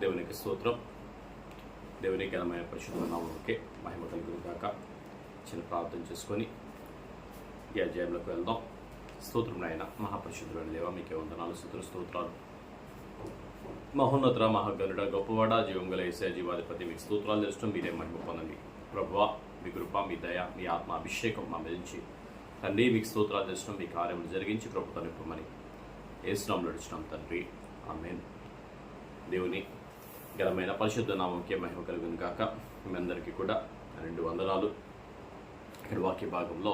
దేవునికి స్తోత్రం. దేవునికి ఘనమైన పరిశుద్ధ నామకే మహిమ కలుగును కాక చిన్న ప్రార్థన చేసుకొని ఈ అధ్యాయంలోకి వెళ్దాం. స్తోత్రం నాయన మహాపరిశుద్ధుడు లేవా మీకే వందనాలు స్తోత్ర స్తోత్రాలు. మహోన్నత మహాగరుడ గొప్పవాడ జీవం గల ఏసే జీవాధిపతి మీకు స్తోత్రాలు తెలుసు మీరే మహిమ పొందండి. ప్రభువ మీ కృప మీ దయ మీ ఆత్మ అభిషేకం మా మెదించి తండ్రి మీకు స్తోత్రాలు తెలుసు మీ కార్యములు జరిగించి ప్రభుత్వం నిప్పమని ఏసునాం నడుచున్నాం తండ్రి. ఆమెన్. దేవుని ఘనమైన పరిశుద్ధ నామంకే మహిమ కలుగును కాక మీ అందరికీ కూడా రెండు వందనాలు. ఇక్కడ వాక్య భాగంలో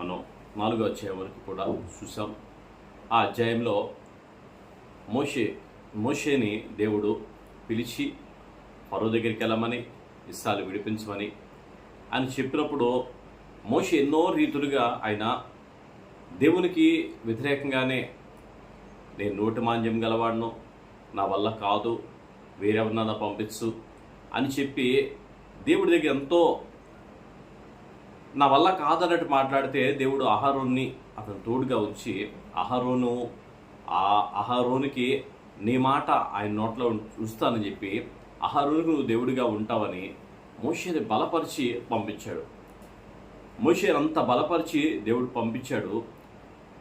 మనం నాలుగో అధ్యాయం వరకు కూడా చూసాం. ఆ అధ్యాయంలో మోషే మోషేని దేవుడు పిలిచి పరో దగ్గరికి వెళ్ళమని ఇస్సాలు విడిపించమని అని చెప్పినప్పుడు మోషే ఎన్నో రీతులుగా ఆయన దేవునికి వ్యతిరేకంగానే నేను నోటి మాంద్యం గలవాడను నా వల్ల కాదు వేరెవరినన్నా పంపించు అని చెప్పి దేవుడి దగ్గర ఎంతో నా వల్ల కాదన్నట్టు మాట్లాడితే దేవుడు అహరోన్ని అతను తోడుగా ఉంచి అహరోను ఆ అహరోనికి నీ మాట ఆయన నోట్లో ఉంచుతానని చెప్పి అహరోనుకు నువ్వు దేవుడిగా ఉంటావని మోషేని బలపరిచి పంపించాడు. మోషేని అంత బలపరిచి దేవుడు పంపించాడు.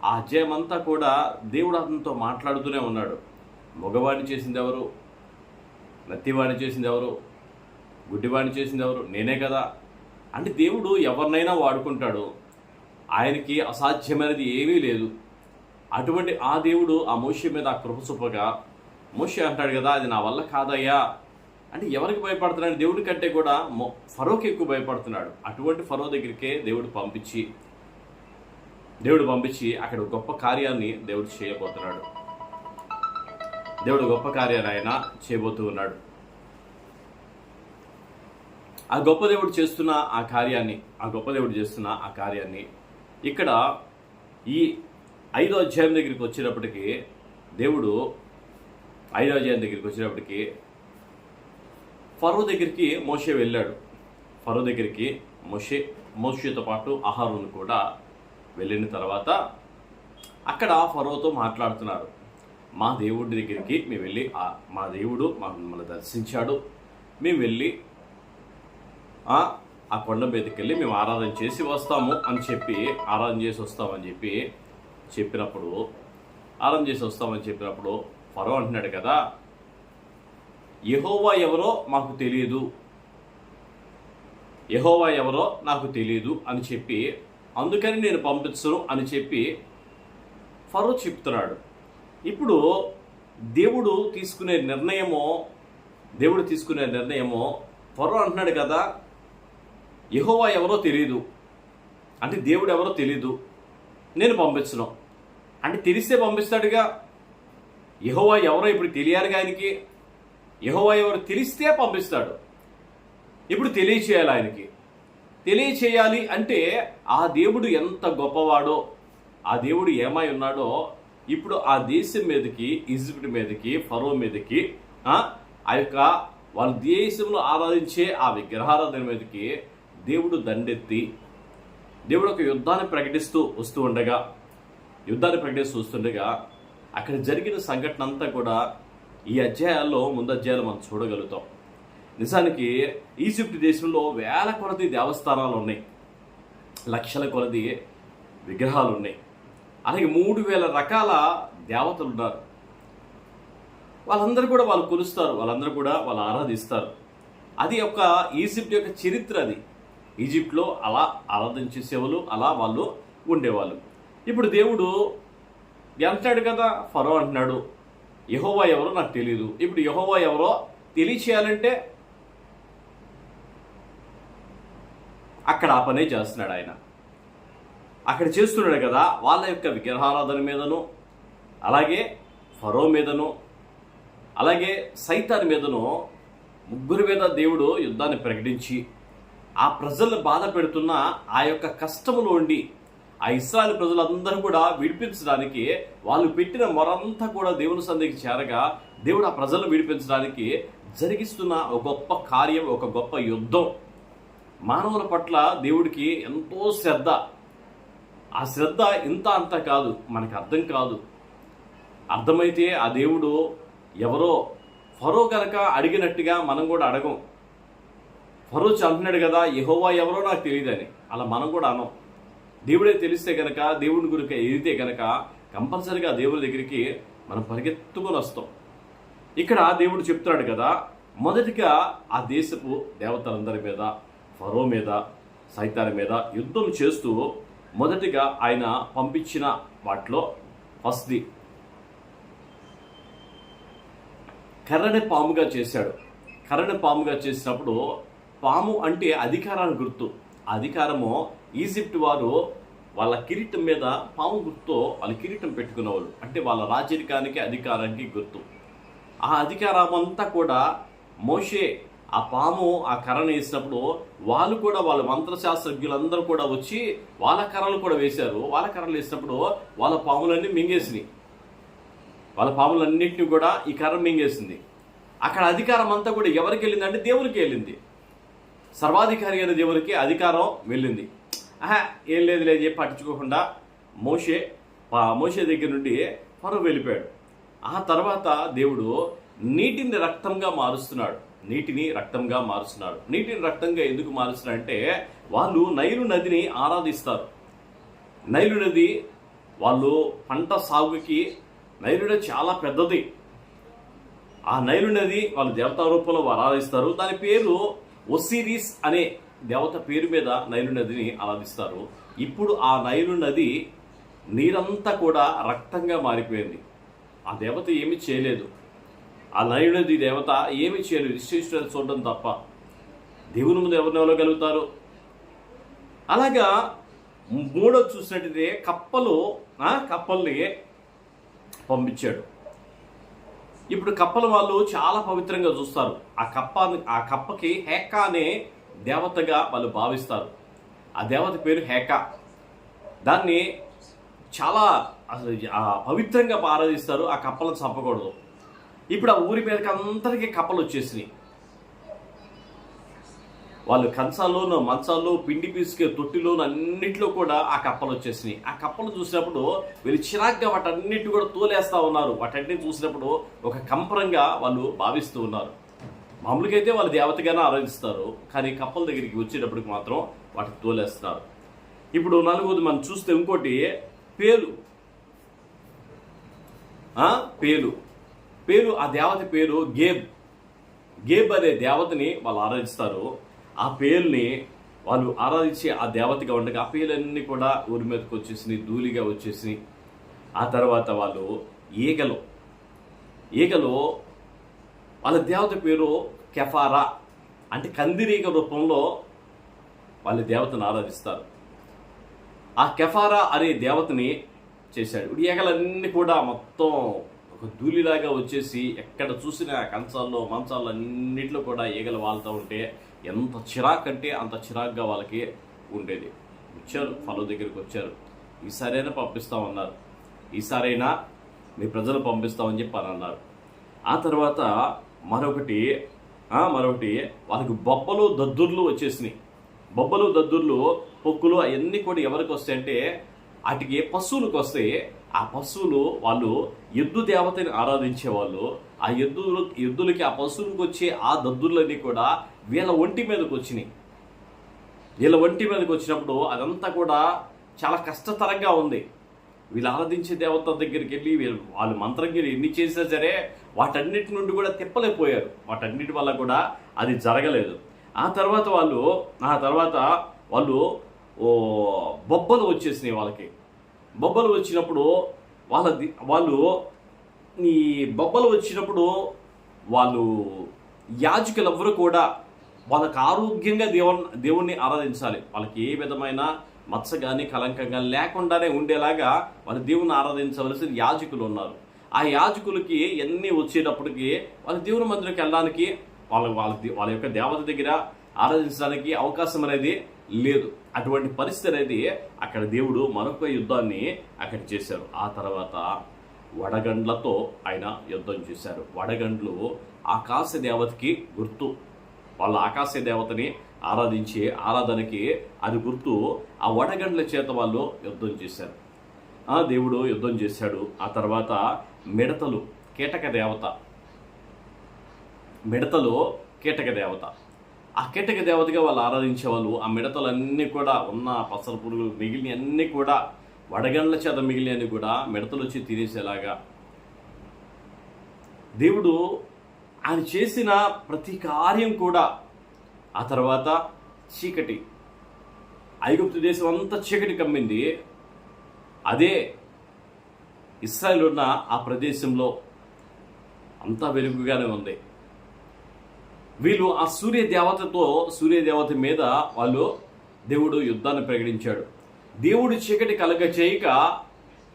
ఆ అధ్యాయమంతా కూడా దేవుడు అతనితో మాట్లాడుతూనే ఉన్నాడు. మగవాడిని చేసింది ఎవరు? నత్తివాడిని చేసింది ఎవరు? గుడ్డివాడిని చేసింది ఎవరు? నేనే కదా. అంటే దేవుడు ఎవరినైనా వాడుకుంటాడు. ఆయనకి అసాధ్యమైనది ఏమీ లేదు. అటువంటి ఆ దేవుడు ఆ మోషే మీద ఆ కృప చూపగా మోషే అంటాడు కదా అది నా వల్ల కాదయ్యా. అంటే ఎవరికి భయపడుతున్నాడు? దేవుడి కంటే కూడా మొ ఫరోకి ఎక్కువ భయపడుతున్నాడు. అటువంటి ఫరో దగ్గరికే దేవుడు పంపించి దేవుడు పంపించి అక్కడ గొప్ప కార్యాన్ని దేవుడు చేయబోతున్నాడు. దేవుడు గొప్ప కార్యాలు ఆయన చేయబోతూ ఉన్నాడు. ఆ గొప్ప దేవుడు చేస్తున్న ఆ కార్యాన్ని ఆ గొప్ప దేవుడు చేస్తున్న ఆ కార్యాన్ని ఇక్కడ ఈ ఐదో అధ్యాయం దగ్గరికి వచ్చేటప్పటికి దేవుడు ఐదో అధ్యాయం దగ్గరికి వచ్చేటప్పటికి ఫరో దగ్గరికి మోషే వెళ్ళాడు. ఫరో దగ్గరికి మోషే మోషేతో పాటు ఆహారును కూడా వెళ్ళిన తర్వాత అక్కడ ఫరోతో మాట్లాడుతున్నారు మా దేవుడి దగ్గరికి మేము వెళ్ళి మా దేవుడు మా మమ్మల్ని దర్శించాడు. మేము వెళ్ళి ఆ ఆ కొండ మీదకి వెళ్ళి మేము ఆరాధన చేసి వస్తాము అని చెప్పి ఆరాధన చేసి వస్తామని చెప్పి చెప్పినప్పుడు ఆరాధన చేసి వస్తామని చెప్పినప్పుడు ఫరో అంటున్నాడు కదా యహోవా ఎవరో మాకు తెలియదు. యహోవా ఎవరో నాకు తెలియదు అని చెప్పి అందుకని నేను పంపించను అని చెప్పి ఫరో చెప్తున్నాడు. ఇప్పుడు దేవుడు తీసుకునే నిర్ణయమో దేవుడు తీసుకునే నిర్ణయమో ఫరో అంటున్నాడు కదా యహోవా ఎవరో తెలియదు అంటే దేవుడు ఎవరో తెలియదు నేను పంపించను. అంటే తెలిస్తే పంపిస్తాడుగా. యహోవా ఎవరో ఇప్పుడు తెలియాలిగా ఆయనకి. యహోవా ఎవరు తెలిస్తే పంపిస్తాడు. ఇప్పుడు తెలియచేయాలి ఆయనకి. తెలియచేయాలి అంటే ఆ దేవుడు ఎంత గొప్పవాడో ఆ దేవుడు ఏమై ఉన్నాడో ఇప్పుడు ఆ దేశం మీదకి ఈజిప్ట్ మీదకి ఫరో మీదకి ఆ ఆ యొక్క వాళ్ళ దేశంలో ఆరాధించే ఆ విగ్రహారాధన మీదకి దేవుడు దండెత్తి దేవుడు ఒక యుద్ధాన్ని ప్రకటిస్తూ వస్తూ ఉండగా యుద్ధాన్ని ప్రకటిస్తూ వస్తుండగా అక్కడ జరిగిన సంఘటన అంతా కూడా ఈ అధ్యాయాల్లో ముందు అధ్యాయాలు మనం చూడగలుగుతాం. నిజానికి ఈజిప్ట్ దేశంలో వేల కొలది దేవస్థానాలు ఉన్నాయి. లక్షల కొలది విగ్రహాలు ఉన్నాయి. అలాగే మూడు వేల రకాల దేవతలు ఉన్నారు. వాళ్ళందరూ కూడా వాళ్ళు కొలుస్తారు వాళ్ళందరూ కూడా వాళ్ళు ఆరాధిస్తారు. అది ఒక ఈజిప్ట్ యొక్క చరిత్ర అది. ఈజిప్ట్లో అలా ఆరాధన చేసేవాళ్ళు అలా వాళ్ళు ఉండేవాళ్ళు. ఇప్పుడు దేవుడు అంటాడు కదా ఫరో అంటున్నాడు యహోవా ఎవరో నాకు తెలియదు ఇప్పుడు యహోవా ఎవరో తెలియచేయాలంటే అక్కడ ఆ పనే చేస్తున్నాడు ఆయన. అక్కడ చేస్తున్నాడు కదా వాళ్ళ యొక్క విగ్రహారాధన మీదను అలాగే ఫరో మీదను అలాగే సైతాన్ మీదను ముగ్గురి మీద దేవుడు యుద్ధాన్ని ప్రకటించి ఆ ప్రజలను బాధ పెడుతున్న ఆ యొక్క కష్టములో ఉండి ఆ ఇస్రాయల్ ప్రజలందరూ కూడా విడిపించడానికి వాళ్ళు పెట్టిన మొరంతా కూడా దేవుని సందికి చేరగా దేవుడు ఆ ప్రజలను విడిపించడానికి జరిగిస్తున్న ఒక గొప్ప కార్యం ఒక గొప్ప యుద్ధం. మానవుల పట్ల దేవుడికి ఎంతో శ్రద్ధ. ఆ శ్రద్ధ ఇంత అంత కాదు మనకు అర్థం కాదు. అర్థమైతే ఆ దేవుడు ఎవరో ఫరో కనుక అడిగినట్టుగా మనం కూడా అడగం. ఫరో చంపినాడు కదా యహోవా ఎవరో నాకు తెలియదని. అలా మనం కూడా అనం. దేవుడే తెలిస్తే కనుక దేవుడి గురికి ఎదితే కనుక కంపల్సరిగా దేవుడి దగ్గరికి మనం పరిగెత్తుకొని వస్తాం. ఇక్కడ దేవుడు చెప్తున్నాడు కదా మొదటిగా ఆ దేశపు దేవతలందరి మీద ఫరో మీద సైతాల మీద యుద్ధం చేస్తూ మొదటిగా ఆయన పంపించిన వాటిలో ఫస్ట్ది కర్రని పాముగా చేశాడు. కర్రని పాముగా చేసినప్పుడు పాము అంటే అధికారాన్ని గుర్తు. ఆ అధికారము ఈజిప్ట్ వారు వాళ్ళ కిరీటం మీద పాము గుర్తుతో వాళ్ళ కిరీటం పెట్టుకునేవాళ్ళు అంటే వాళ్ళ రాజరికానికి అధికారానికి గుర్తు. ఆ అధికారం అంతా కూడా మోషే ఆ పాము ఆ కర్రను వేసినప్పుడు వాళ్ళు కూడా వాళ్ళ మంత్రశాస్త్రజ్ఞులందరూ కూడా వచ్చి వాళ్ళ కర్రలు కూడా వేశారు. వాళ్ళ కర్రలు వేసినప్పుడు వాళ్ళ పాములన్నీ మింగేసినాయి. వాళ్ళ పాములన్నింటినీ కూడా ఈ కర్ర మింగేసింది. అక్కడ అధికారం అంతా కూడా ఎవరికి వెళ్ళిందంటే దేవునికి వెళ్ళింది. సర్వాధికారి అయిన దేవునికి అధికారం వెళ్ళింది. ఆహా ఏం లేదు లేదు చెప్పి పట్టించుకోకుండా మోషే మోషే దగ్గర నుండి పరువు వెళ్ళిపోయాడు. ఆ తర్వాత దేవుడు నీటిని రక్తంగా మారుస్తున్నాడు. నీటిని రక్తంగా మారుస్తున్నాడు నీటిని రక్తంగా ఎందుకు మారుస్తున్నారు అంటే వాళ్ళు నైలు నదిని ఆరాధిస్తారు. నైలు నది వాళ్ళు పంట సాగుకి నైలు నది చాలా పెద్దది. ఆ నైలు నది వాళ్ళు దేవతా రూపంలో ఆరాధిస్తారు. దాని పేరు ఒసిరిస్ అనే దేవత పేరు మీద నైలు నదిని ఆరాధిస్తారు. ఇప్పుడు ఆ నైలు నది నీరంతా కూడా రక్తంగా మారిపోయింది. ఆ దేవత ఏమీ చేయలేదు. ఆ నైలు దేవత ఏమి చేయలేదు విశ్వేశ్వరుడు చూడడం తప్ప. దేవుని ముందు ఎవరిని ఎవరగలుగుతారు? అలాగా మూడో చూసినట్టయితే కప్పలు కప్పల్ని పంపించాడు. ఇప్పుడు కప్పల వాళ్ళు చాలా పవిత్రంగా చూస్తారు. ఆ కప్ప ఆ కప్పకి హేక అనే దేవతగా వాళ్ళు భావిస్తారు. ఆ దేవత పేరు హేక. దాన్ని చాలా అసలు పవిత్రంగా ఆరాధిస్తారు ఆ కప్పలను చంపకూడదు. ఇప్పుడు ఆ ఊరి మీదకి అందరికీ కప్పలు వచ్చేసినాయి. వాళ్ళు కంచాల్లోనూ మంచాల్లో పిండి పీసుకే తొట్టిలోను అన్నింటిలో కూడా ఆ కప్పలు వచ్చేసినాయి. ఆ కప్పలు చూసినప్పుడు వీళ్ళు చిరాగ్గా వాటన్నిటి కూడా తోలేస్తూ ఉన్నారు. వాటన్నిటిని చూసినప్పుడు ఒక కంపరంగా వాళ్ళు భావిస్తూ ఉన్నారు. మామూలుగా అయితే వాళ్ళు దేవతగానే ఆరాధిస్తారు కానీ కప్పల దగ్గరికి వచ్చేటప్పటికి మాత్రం వాటికి తోలేస్తున్నారు ఇప్పుడు నలుగురు మనం చూస్తే ఇంకోటి పేలు. పేలు. పేరు ఆ దేవత పేరు గేబ్. గేబ్ అనే దేవతని వాళ్ళు ఆరాధిస్తారు. ఆ పేరుని వాళ్ళు ఆరాధించి ఆ దేవతగా ఉండగా ఆ పేర్లన్నీ కూడా ఊరి మీదకి వచ్చేసినాయి ధూళిగా వచ్చేసినాయి. ఆ తర్వాత వాళ్ళు ఈగలు. ఈగలు వాళ్ళ దేవత పేరు కెఫారా. అంటే కందిరీగ రూపంలో వాళ్ళ దేవతను ఆరాధిస్తారు. ఆ కెఫారా అనే దేవతని చేశాడు. ఇప్పుడు ఈగలన్నీ కూడా మొత్తం ఒక ధూళిలాగా వచ్చేసి ఎక్కడ చూసినా కంచాల్లో మంచాల్లో అన్నింటిలో కూడా ఈగలు వాళ్తూ ఉంటే ఎంత చిరాకు అంటే అంత చిరాకుగా వాళ్ళకి ఉండేది. వచ్చారు ఫలో దగ్గరికి వచ్చారు. ఈసారైనా పంపిస్తామన్నారు ఈసారైనా మీ ప్రజలు పంపిస్తామని చెప్పి అని అన్నారు. ఆ తర్వాత మరొకటి మరొకటి వాళ్ళకి బొబ్బలు దద్దుర్లు వచ్చేసినాయి. బొబ్బలు దద్దుర్లు పొక్కులు అవన్నీ కూడా ఎవరికి వస్తాయంటే వాటికి పశువులకు వస్తాయి. ఆ పశువులు వాళ్ళు ఎద్దు దేవతని ఆరాధించే వాళ్ళు ఆ ఎద్దులు ఎద్దులకి ఆ పశువులకు వచ్చే ఆ దద్దుర్లన్నీ కూడా వీళ్ళ ఒంటి మీదకి వచ్చినాయి. వీళ్ళ ఒంటి మీదకి వచ్చినప్పుడు అదంతా కూడా చాలా కష్టతరంగా ఉంది. వీళ్ళు ఆరాధించే దేవత దగ్గరికి వెళ్ళి వీళ్ళు వాళ్ళు మంత్రంగిరి ఎన్ని చేసినా సరే వాటన్నిటి నుండి కూడా తిప్పలేకపోయారు. వాటన్నిటి వల్ల కూడా అది జరగలేదు. ఆ తర్వాత వాళ్ళు ఆ తర్వాత వాళ్ళు ఓ బొబ్బలు వచ్చేసినాయి వాళ్ళకి. బొబ్బలు వచ్చినప్పుడు వాళ్ళ వాళ్ళు ఈ బొబ్బలు వచ్చినప్పుడు వాళ్ళు యాజకులు ఎవ్వరు కూడా వాళ్ళకి ఆరోగ్యంగా దేవుని దేవుణ్ణి ఆరాధించాలి. వాళ్ళకి ఏ విధమైన మత్స కానీ కలంకం కానీ లేకుండానే ఉండేలాగా వాళ్ళ దేవుని ఆరాధించవలసిన యాజకులు ఉన్నారు. ఆ యాజకులకి ఎన్ని వచ్చేటప్పటికి వాళ్ళ దేవుని మందిరికి వెళ్ళడానికి వాళ్ళ వాళ్ళ దే- వాళ్ళ యొక్క దేవత దగ్గర ఆరాధించడానికి అవకాశం అనేది లేదు. అటువంటి పరిస్థితి అనేది అక్కడ దేవుడు మరొక యుద్ధాన్ని అక్కడ చేశారు. ఆ తర్వాత వడగండ్లతో ఆయన యుద్ధం చేశారు. వడగండ్లు ఆకాశ దేవతకి గుర్తు. వాళ్ళ ఆకాశ దేవతని ఆరాధించే ఆరాధనకి అది గుర్తు. ఆ వడగండ్ల చేత వాళ్ళు యుద్ధం చేశారు. ఆ దేవుడు యుద్ధం చేశాడు. ఆ తర్వాత మిడతలు కీటక దేవత. మిడతలు కీటక దేవత. ఆ కీటక దేవతగా వాళ్ళు ఆరాధించే వాళ్ళు ఆ మిడతలన్నీ కూడా ఉన్న పసర పురుగులు మిగిలిన అన్నీ కూడా వడగండ్ల చేత మిగిలినవి కూడా మిడతలు వచ్చి తినేసేలాగా. దేవుడు ఆయన చేసిన ప్రతి కార్యం కూడా ఆ తర్వాత చీకటి. ఐగుప్తు దేశం అంతా చీకటి కమ్మింది. అదే ఇస్రాయల్ ఉన్న ఆ ప్రదేశంలో అంతా వెలుగుగానే ఉంది. వీళ్ళు ఆ సూర్య దేవతతో సూర్య దేవత మీద వాళ్ళు దేవుడు యుద్ధాన్ని ప్రకటించాడు. దేవుడు చీకటి కలగ చేయక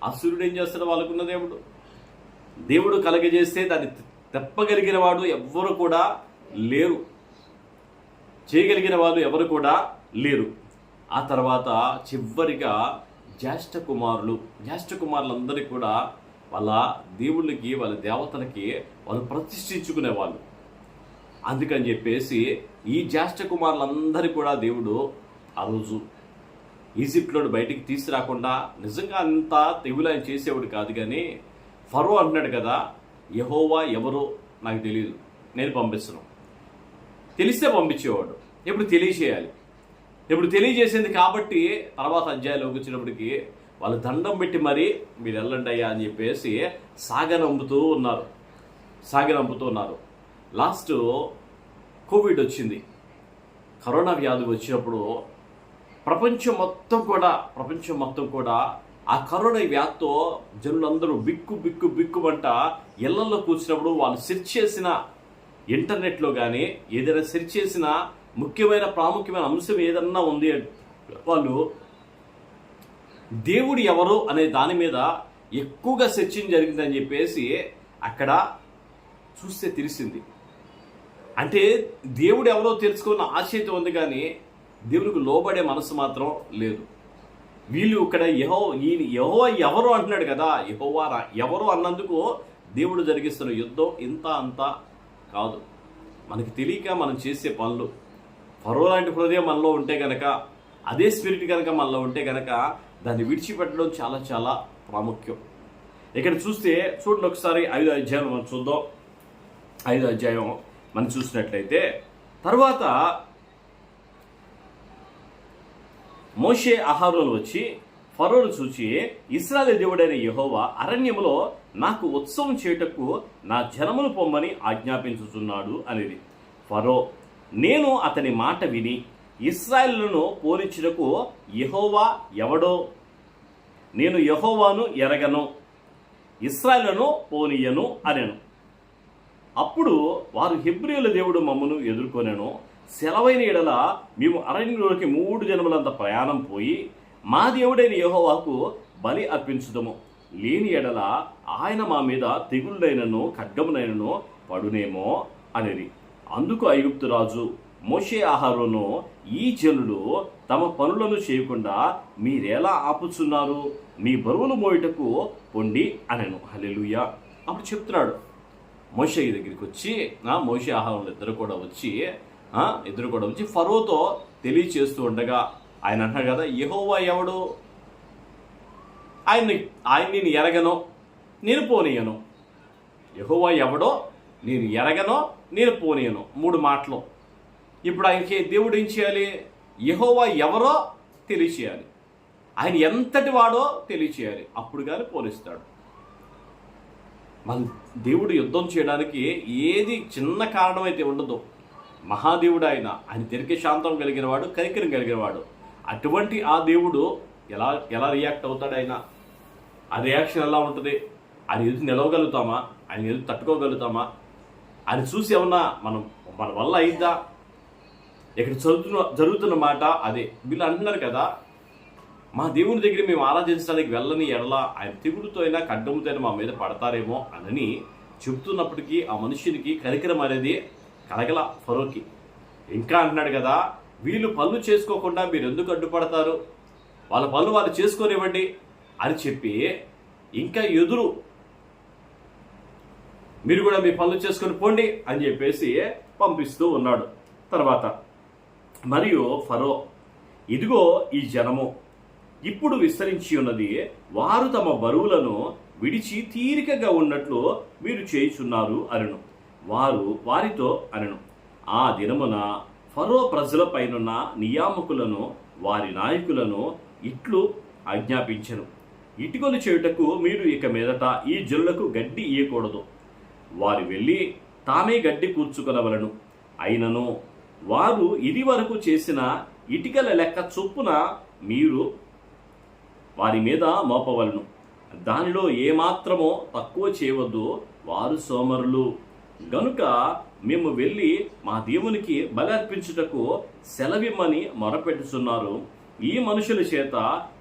ఆ సూర్యుడు ఏం చేస్తాడు? వాళ్ళకున్న దేవుడు. దేవుడు కలగజేస్తే దాన్ని తెప్పగలిగిన వాడు ఎవ్వరు కూడా లేరు. చేయగలిగిన వాళ్ళు ఎవరు కూడా లేరు. ఆ తర్వాత చివరిగా జ్యేష్ఠ కుమారులు జ్యేష్ఠ కుమారులందరికీ కూడా వాళ్ళ దేవుళ్ళకి వాళ్ళ దేవతలకి వాళ్ళు ప్రతిష్ఠించుకునేవాళ్ళు. అందుకని చెప్పేసి ఈ జ్యేష్ఠ కుమారులందరి కూడా దేవుడు ఆ రోజు ఈజిప్ట్లోని బయటికి తీసుకురాకుండా నిజంగా అంత తెగులు ఆయన చేసేవాడు కాదు కానీ ఫరో అంటున్నాడు కదా యహోవా ఎవరో నాకు తెలియదు నేను పంపిస్తున్నాను తెలిస్తే పంపించేవాడు ఇప్పుడు తెలియచేయాలి ఇప్పుడు తెలియజేసింది కాబట్టి తర్వాత అధ్యాయంలోకి వచ్చినప్పటికి వాళ్ళు దండం పెట్టి మరీ మీరు వెళ్ళండి అయ్యా అని చెప్పేసి సాగనంపుతూ ఉన్నారు సాగనంపుతూ ఉన్నారు. లాస్ట్ కోవిడ్ వచ్చింది. కరోనా వ్యాధి వచ్చినప్పుడు ప్రపంచం మొత్తం కూడా ప్రపంచం మొత్తం కూడా ఆ కరోనా వ్యాధితో జనులందరూ బిక్కు బిక్కు బిక్కుమంట ఇళ్ళలో కూర్చున్నప్పుడు వాళ్ళు సెర్చ్ చేసిన ఇంటర్నెట్లో కానీ ఏదైనా సెర్చ్ చేసిన ముఖ్యమైన ప్రాముఖ్యమైన అంశం ఏదన్నా ఉంది వాళ్ళు దేవుడు ఎవరు అనే దాని మీద ఎక్కువగా సెర్చింగ్ జరిగిందని చెప్పేసి అక్కడ చూస్తే తెలిసింది. అంటే దేవుడు ఎవరో తెలుసుకున్న ఆశయత ఉంది కానీ దేవునికి లోబడే మనసు మాత్రం లేదు. వీళ్ళు ఇక్కడ యహో ఈయన యహో ఎవరు అంటున్నాడు కదా? యహోవారా ఎవరు అన్నందుకు దేవుడు జరిగిస్తున్న యుద్ధం ఇంత అంత కాదు. మనకి తెలియక మనం చేసే పనులు ఫరో లాంటి హృదయం మనలో ఉంటే గనక అదే స్పిరిట్ కనుక మనలో ఉంటే గనక దాన్ని విడిచిపెట్టడం చాలా చాలా ప్రాముఖ్యం. ఇక్కడ చూస్తే చూడండి ఒకసారి ఐదో అధ్యాయం మనం చూద్దాం. ఐదో అధ్యాయం మనం చూసినట్లయితే తర్వాత మోషే ఆహారంలో వచ్చి ఫరోను చూచి ఇస్రాయల్ దేవుడైన యహోవా అరణ్యములో నాకు ఉత్సవం చేయుటకు నా జనమును పొమ్మని ఆజ్ఞాపించుచున్నాడు అనేది. ఫరో నేను అతని మాట విని ఇస్రాయలును పోలించుటకు యహోవా ఎవడో? నేను యహోవాను ఎరగను ఇస్రాయలను పోనీయను అనెను. అప్పుడు వారు హెబ్రియుల దేవుడు మమ్మను ఎదుర్కొనేను. సెలవైన ఎడల మేము అరణ్యులకి మూడు జన్మలంత ప్రయాణం పోయి మా దేవుడైన యహోవాకు బలి అర్పించుదము. లేని ఎడల ఆయన మా మీద తెగుళ్ళైనను ఖడ్గమునైనను పడునేమో అనేది అందుకు ఐగుప్తు రాజు మోషే ఆహారును ఈ జనులు తమ పనులను చేయకుండా మీరెలా ఆపుచున్నారు? మీ బరువులు మోయుటకు పొండి అనెను. హల్లెలూయా. అప్పుడు చెప్తున్నాడు మోషయ్య దగ్గరికి వచ్చి ఆ, మోషే ఆహారంలో ఇద్దరు కూడా వచ్చి ఇద్దరు కూడా వచ్చి ఫరోతో తెలియచేస్తూ ఉండగా ఆయన అంటారు కదా యహోవా ఎవడు? ఆయన్ని ఆయన నేను ఎరగను నేను పోనీయను. యహోవా ఎవడో? నేను ఎరగనో నేను పోనీయను. మూడు మాటలు. ఇప్పుడు ఆయనకి దేవుడు ఏం చేయాలి? యహోవా ఎవరో తెలియచేయాలి. ఆయన ఎంతటి వాడో తెలియచేయాలి. అప్పుడు కానీ పోలిస్తాడు మన దేవుడు యుద్ధం చేయడానికి ఏది చిన్న కారణం అయితే ఉండదు. మహాదేవుడు ఆయన ఆయన తిరిగి శాంతం కలిగిన వాడు కనికరం కలిగిన వాడు అటువంటి ఆ దేవుడు ఎలా ఎలా రియాక్ట్ అవుతాడు ఆయన? ఆ రియాక్షన్ ఎలా ఉంటుంది? ఆయన ఎదురు నిలవగలుగుతామా? ఆయన ఎదురు తట్టుకోగలుగుతామా? ఆయన చూసి ఏమన్నా మనం మన వల్ల అయిందా? ఇక్కడ చదువుతున్న జరుగుతున్న మాట అదే. వీళ్ళు అంటున్నారు కదా మా దేవుని దగ్గర మేము ఆరాధించడానికి వెళ్ళని ఎడల ఆయన తిగుడుతో అయినా ఖడ్డముతో అయినా మా మీద పడతారేమో అనని చెబుతున్నప్పటికీ ఆ మనుషునికి కరికరం అనేది కలగల ఫరోకి. ఇంకా అంటున్నాడు కదా వీళ్ళు పనులు చేసుకోకుండా మీరు ఎందుకు అడ్డుపడతారు? వాళ్ళ పనులు వాళ్ళు చేసుకోనివ్వండి అని చెప్పి ఇంకా ఎదురు మీరు కూడా మీ పనులు చేసుకొని పోండి అని చెప్పేసి పంపిస్తూ ఉన్నాడు. తర్వాత మరియు ఫరో ఇదిగో ఈ జనము ఇప్పుడు విస్తరించి ఉన్నది వారు తమ బరువులను విడిచి తీరికగా ఉన్నట్లు మీరు చేయుచున్నారు అరును వారు వారితో అనను. ఆ దినమున ఫరో ప్రజల పైనున్న నియామకులను వారి నాయకులను ఇట్లు ఆజ్ఞాపించను. ఇటుకలు చేయుటకు మీరు ఇక మీదట ఈ జనులకు గడ్డి ఇయ్యకూడదు. వారు వెళ్ళి తామే గడ్డి కూర్చుకొనవలను. అయినను వారు ఇది వరకు చేసిన ఇటుకల లెక్క చొప్పున మీరు వారి మీద మోపవలను. దానిలో ఏమాత్రమో తక్కువ చేయవద్దు వారు సోమరులు. గనుక మేము వెళ్ళి మా దేవునికి బలర్పించుటకు సెలవిమ్మని మొరపెట్టుచున్నారు. ఈ మనుషుల చేత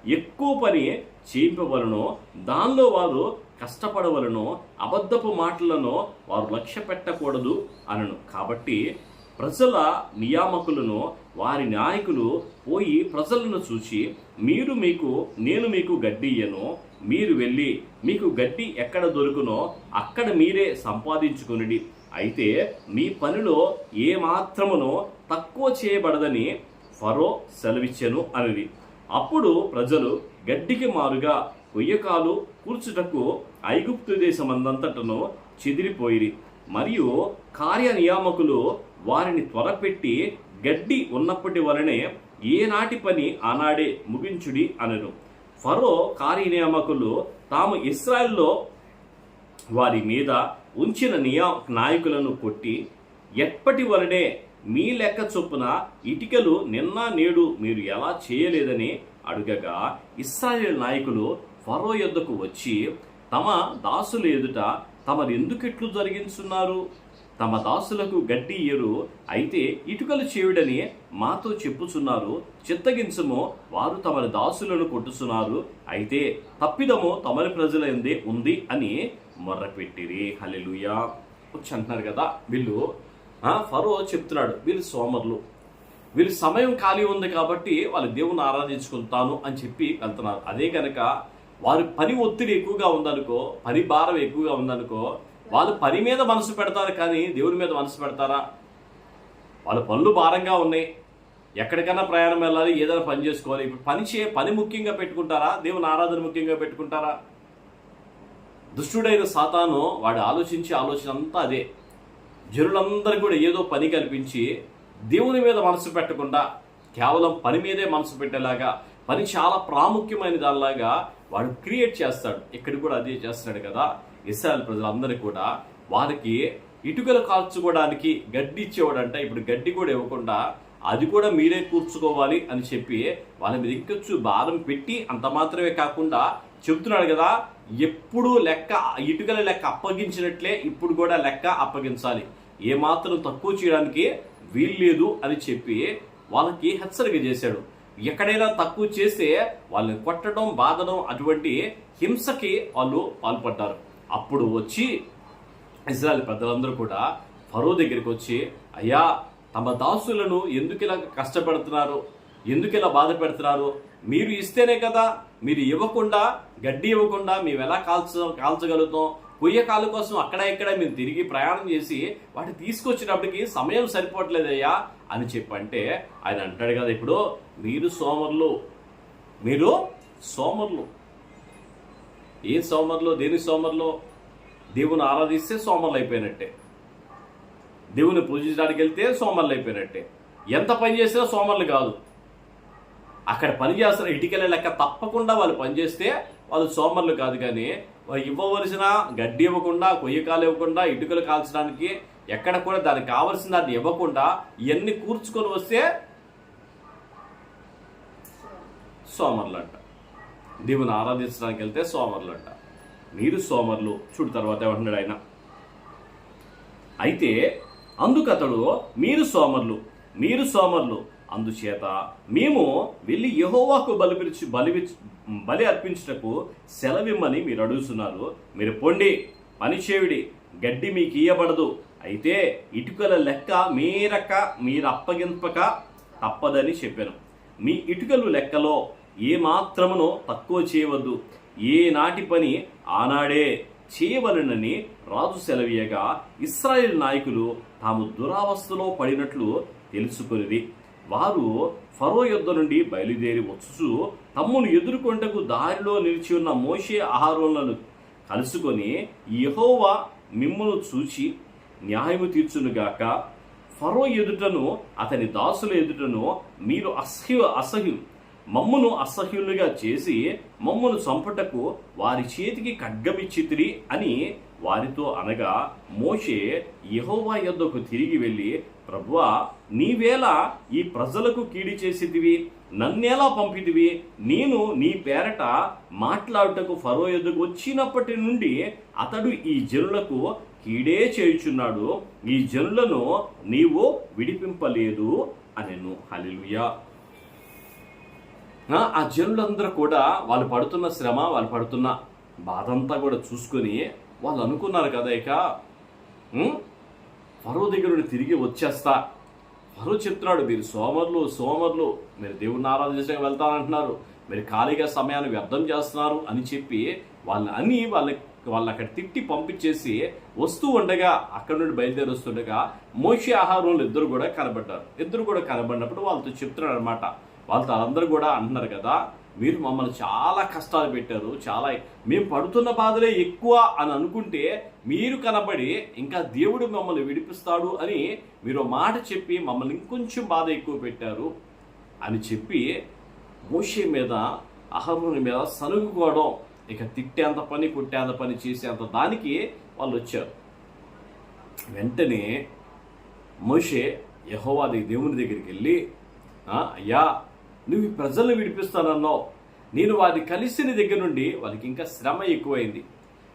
ఎక్కువ పని చేయింపవలను దానిలో వారు కష్టపడవలను అబద్ధపు మాటలను వారు లక్ష్య పెట్టకూడదు అనను. కాబట్టి ప్రజల నియామకులను వారి నాయకులు పోయి ప్రజలను చూచి మీరు మీకు నేను మీకు గడ్డి ఇయ్యను. మీరు వెళ్ళి మీకు గడ్డి ఎక్కడ దొరుకునో అక్కడ మీరే సంపాదించుకునిడి. అయితే మీ పనిలో ఏ మాత్రమునో తక్కువ చేయబడదని ఫరో సెలవిచ్చెను అనేది అప్పుడు ప్రజలు గడ్డికి మారుగా కొయ్యకాలు కూర్చుటకు ఐగుప్తు దేశమందంతటను చెదిరిపోయిరి. మరియు కార్యనియామకులు వారిని త్వరపెట్టి గడ్డి ఉన్నప్పటి వలనే ఏనాటి పని ఆనాడే ముగించుడి అనను. ఫరో కార్యనియామకులు తాము ఇస్రాయల్లో వారి మీద ఉంచిన నియా నాయకులను కొట్టి ఎప్పటి వలనే మీ లెక్క చొప్పున ఇటికలు నిన్న నేడు మీరు ఎలా చేయలేదని అడుగగా ఇస్రాయేల్ నాయకులు ఫరో యొద్దకు వచ్చి తమ దాసుల ఎదుట తమరెందుకిట్లు జరిగించున్నారు? తమ దాసులకు గడ్డి ఇయ్యరు అయితే ఇటుకలు చేయుడని మాతో చెప్పుచున్నారు. చిత్తగించము వారు తమ దాసులను కొట్టుచున్నారు. అయితే తప్పిదము తమరి ప్రజలందే ఉంది అని మొర్రపెట్టిరి. హలెలుయా వచ్చి అంటున్నారు కదా వీళ్ళు. ఫరో చెప్తున్నాడు వీళ్ళు సోమరులు. వీళ్ళు సమయం ఖాళీ ఉంది కాబట్టి వాళ్ళు దేవుని ఆరాధించుకుంటాను అని చెప్పి వెళ్తున్నారు. అదే కనుక వారి పని ఒత్తిడి ఎక్కువగా ఉందనుకో పని భారం ఎక్కువగా ఉందనుకో వాళ్ళు పని మీద మనసు పెడతారు కానీ దేవుని మీద మనసు పెడతారా? వాళ్ళ పనులు భారంగా ఉన్నాయి. ఎక్కడికైనా ప్రయాణం వెళ్ళాలి ఏదైనా పని చేసుకోవాలి. ఇప్పుడు పని చే పని ముఖ్యంగా పెట్టుకుంటారా? దేవుని ఆరాధన ముఖ్యంగా పెట్టుకుంటారా? దుష్టుడైన సాతాను వాడు ఆలోచించే ఆలోచన అంతా అదే. జనులందరూ కూడా ఏదో పని కల్పించి దేవుని మీద మనసు పెట్టకుండా కేవలం పని మీదే మనసు పెట్టేలాగా పని చాలా ప్రాముఖ్యమైన దానిలాగా వాడు క్రియేట్ చేస్తాడు. ఇక్కడ కూడా అదే చేస్తున్నాడు కదా. ఇస్రాయల్ ప్రజలందరూ కూడా వారికి ఇటుకలు కాల్చుకోవడానికి గడ్డి ఇచ్చేవాడంట. ఇప్పుడు గడ్డి కూడా ఇవ్వకుండా అది కూడా మీరే కూర్చుకోవాలి అని చెప్పి వాళ్ళ మీద ఇంకొచ్చు భారం పెట్టి అంత మాత్రమే కాకుండా చెబుతున్నాడు కదా ఎప్పుడు లెక్క ఇటుకల లెక్క అప్పగించినట్లే ఇప్పుడు కూడా లెక్క అప్పగించాలి. ఏమాత్రం తక్కువ చేయడానికి వీల్లేదు అని చెప్పి వాళ్ళకి హెచ్చరిక చేశాడు. ఎక్కడైనా తక్కువ చేస్తే వాళ్ళని కొట్టడం బాధడం అటువంటి హింసకి వాళ్ళు పాల్పడ్డారు. అప్పుడు వచ్చి ఇజ్రాయల్ పెద్దలందరూ కూడా ఫరో దగ్గరికి వచ్చి అయ్యా తమ దాసులను ఎందుకు ఇలా కష్టపెడుతున్నారు? ఎందుకు ఇలా బాధ పెడుతున్నారు? మీరు ఇస్తేనే కదా మీరు ఇవ్వకుండా గడ్డి ఇవ్వకుండా మేము ఎలా కాల్చ కాల్చగలుగుతాం? కొయ్య కాలు కోసం అక్కడ ఇక్కడ మేము తిరిగి ప్రయాణం చేసి వాటిని తీసుకొచ్చినప్పటికి సమయం సరిపోవట్లేదయ్యా అని చెప్పంటే ఆయన అంటాడు కదా ఇప్పుడు మీరు సోమరులు మీరు సోమరులు ఏ సోమరులు దేని సోమరులు? దేవుని ఆరాధిస్తే సోమరులు అయిపోయినట్టే. దేవుని పూజించడానికి వెళ్తే సోమరులు అయిపోయినట్టే. ఎంత పని చేసినా సోమరులు కాదు. అక్కడ పని చేస్తున్న ఇటుకల లెక్క తప్పకుండా వాళ్ళు పని చేస్తే వాళ్ళు సోమరులు కాదు కానీ వాళ్ళు ఇవ్వవలసిన గడ్డి ఇవ్వకుండా కొయ్యకాలు ఇవ్వకుండా ఇటుకలు కాల్చడానికి ఎక్కడ కూడా దానికి కావలసిన దాన్ని ఇవ్వకుండా ఇవన్నీ కూర్చుకొని వస్తే సోమరులు అంట. దేవుని ఆరాధించడానికి వెళ్తే సోమరులు అంట మీరు సోమరులు చూడు తర్వాత ఏమంటున్నాడు ఆయన. అయితే అందుకతడు మీరు సోమరులు మీరు సోమరులు అందుచేత మేము వెళ్ళి యహోవాకు బలిపిరిచి బలి బలి అర్పించుటకు సెలవిమ్మని మీరు అడుగుతున్నారు. మీరు పొండి పనిచేయుడి గడ్డి మీకు ఇయ్యబడదు. అయితే ఇటుకల లెక్క మీరక మీరు అప్పగింపక తప్పదని చెప్పాను. మీ ఇటుకలు లెక్కలో ఏ మాత్రమునో తక్కువ చేయవద్దు. ఏ నాటి పని ఆనాడే చేయవలనని రాజు సెలవీయగా ఇస్రాయేల్ నాయకులు తాము దురావస్థలో పడినట్లు తెలుసుకొనిది వారు ఫరో యుద్ధ నుండి బయలుదేరి వచ్చు తమ్మును ఎదుర్కొంటకు దారిలో నిలిచి ఉన్న మోషే ఆహారోలను కలుసుకొని యహోవా మిమ్మును చూచి న్యాయము తీర్చునుగాక ఫరో ఎదుటను అతని దాసుల ఎదుటను మీరు అసహ్య అసహ్యం మమ్మును అసహ్యులుగా చేసి మమ్మును చంపుటకు వారి చేతికి ఖడ్గమిచ్చితిరి అని వారితో అనగా మోషే యహోవా యొద్దకు తిరిగి వెళ్ళి ప్రభువా నీవేళ ఈ ప్రజలకు కీడి చేసిదివి నన్నేలా పంపిదివి నేను నీ పేరట మాట్లాడుటకు ఫరో యొద్దకు వచ్చినప్పటి నుండి అతడు ఈ జనులకు కీడే చేయుచున్నాడు. ఈ జనులను నీవు విడిపింపలేదు అనెను. హల్లెలూయా. ఆ, జనులందరూ కూడా వాళ్ళు పడుతున్న శ్రమ వాళ్ళు పడుతున్న బాధ అంతా కూడా చూసుకొని వాళ్ళు అనుకున్నారు కదా ఇక. ఉం? ఫరో దగ్గర నుండి తిరిగి వచ్చేస్తా. ఫరో చెప్తున్నాడు మీరు సోమర్లు సోమర్లు మీరు దేవుడిని ఆరాధించడానికి వెళ్తానంటున్నారు. మీరు ఖాళీగా సమయాన్ని వ్యర్థం చేస్తున్నారు అని చెప్పి వాళ్ళని అని వాళ్ళ వాళ్ళు అక్కడ తిట్టి పంపించేసి వస్తూ ఉండగా అక్కడ నుండి బయలుదేరి వస్తుండగా మోషి ఆహారంలో ఇద్దరు కూడా కనబడ్డారు. ఇద్దరు కూడా కనబడినప్పుడు వాళ్ళతో చెప్తున్నాడు అనమాట వాళ్ళతో అందరూ కూడా అంటున్నారు కదా మీరు మమ్మల్ని చాలా కష్టాలు పెట్టారు చాలా మేము పడుతున్న బాధలే ఎక్కువ అని అనుకుంటే మీరు కనబడి ఇంకా దేవుడు మమ్మల్ని విడిపిస్తాడు అని మీరు మాట చెప్పి మమ్మల్ని ఇంకొంచెం బాధ ఎక్కువ పెట్టారు అని చెప్పి మోషే మీద అహరుని మీద సనుగుకోవడం ఇక తిట్టేంత పని కొట్టేంత పని చేసేంత దానికి వాళ్ళు వచ్చారు. వెంటనే మోషే యహోవాది దేవుని దగ్గరికి వెళ్ళి అయ్యా నువ్వు ఈ ప్రజలను విడిపిస్తానన్నావు. నేను వారిని కలిసిన దగ్గర నుండి వాళ్ళకి ఇంకా శ్రమ ఎక్కువైంది.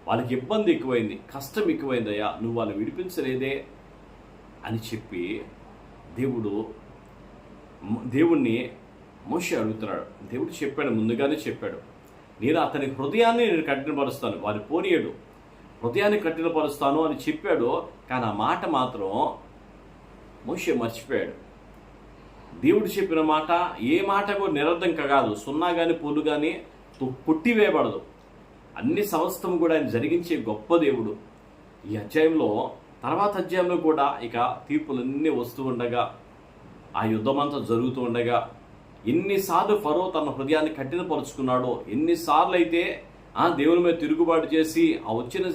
వాళ్ళకి ఇబ్బంది ఎక్కువైంది. కష్టం ఎక్కువైంది అయ్యా నువ్వు వాళ్ళని విడిపించలేదే అని చెప్పి దేవుడు దేవుణ్ణి మోషే అడుగుతున్నాడు. దేవుడు చెప్పాడు ముందుగానే చెప్పాడు. నేను అతని హృదయాన్ని నేను కఠినపరుస్తాను వారి పోనీయడు. హృదయాన్ని కఠినపరుస్తాను అని చెప్పాడు కానీ ఆ మాట మాత్రం మోషే మర్చిపోయాడు. దేవుడు చెప్పిన మాట ఏ మాటకు నిరర్థం కాదు. సున్నా కానీ పూలు కానీ పుట్టివేయబడదు. అన్ని సమస్తం కూడా ఆయన జరిగించే గొప్ప దేవుడు. ఈ అధ్యాయంలో తర్వాత అధ్యాయంలో కూడా ఇక తీర్పులన్నీ వస్తూ ఉండగా ఆ యుద్ధమంతా జరుగుతూ ఉండగా ఎన్నిసార్లు ఫరో తన హృదయాన్ని కఠినపరుచుకున్నాడో ఎన్నిసార్లు అయితే ఆ దేవుని మీద తిరుగుబాటు చేసి ఆ వచ్చిన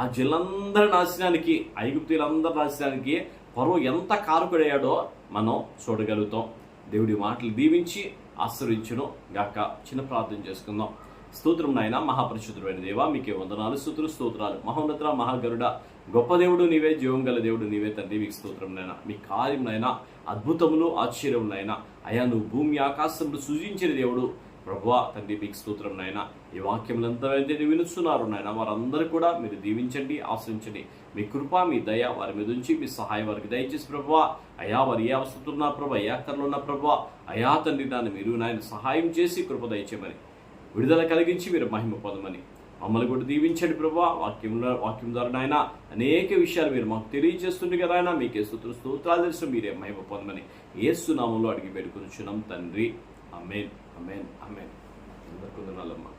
ఆ జిల్లందరి నాశనానికి ఐగుప్తులందరి నాశనానికి ఫరో ఎంత కారుకుడయ్యాడో మనం చూడగలుగుతాం. దేవుడి మాటలు దీవించి ఆశ్రయించును గాక. చిన్న ప్రార్థన చేసుకుందాం. స్తోత్రం నాయన మహాపరిశుద్ధుడైన దేవా మీకే వందనాలు స్తుతులు స్తోత్రాలు. మహోన్నత మహాగరుడ గొప్ప దేవుడు నీవే జీవం గల దేవుడు నీవే తండ్రి మీకు స్తోత్రం నాయన. మీ కార్యం నాయన అద్భుతములు ఆశ్చర్యం నాయన. అయా నువ్వు భూమి ఆకాశములు సృజించిన దేవుడు ప్రభువా తండ్రి మీకు స్తోత్రం నాయన. ఈ వాక్యములంతా అయితే వినుస్తున్నారు నాయన. వారందరూ కూడా మీరు దీవించండి ఆశ్రయించండి. మీ కృప మీ దయ వారి మీద ఉంచి మీ సహాయం వారికి దయచేసి ప్రభువా అయా వారు ఏ అవసరం ఉన్నా ప్రభు అయా అక్కర్లో ఉన్న ప్రభా. అయా తండ్రి దాన్ని మీరు నాయన సహాయం చేసి కృప దయచేయమని విడుదల కలిగించి మీరు మహిమ పొందమని మమ్మల్ని కూడా దీవించండి ప్రభా. వాక్యంలో వాక్యం ద్వారా నాయన అనేక విషయాలు మీరు మాకు తెలియజేస్తుంది కదా ఆయన మీకే స్తోత్ర స్తోత్రాలు తెలుసు మీరే మహిమ పొందమని ఏసునామంలో అడిగి పెట్టుకుని తండ్రి. అమేన్ అమేన్ అమేన్ అందరికీ వందనాలమ్మా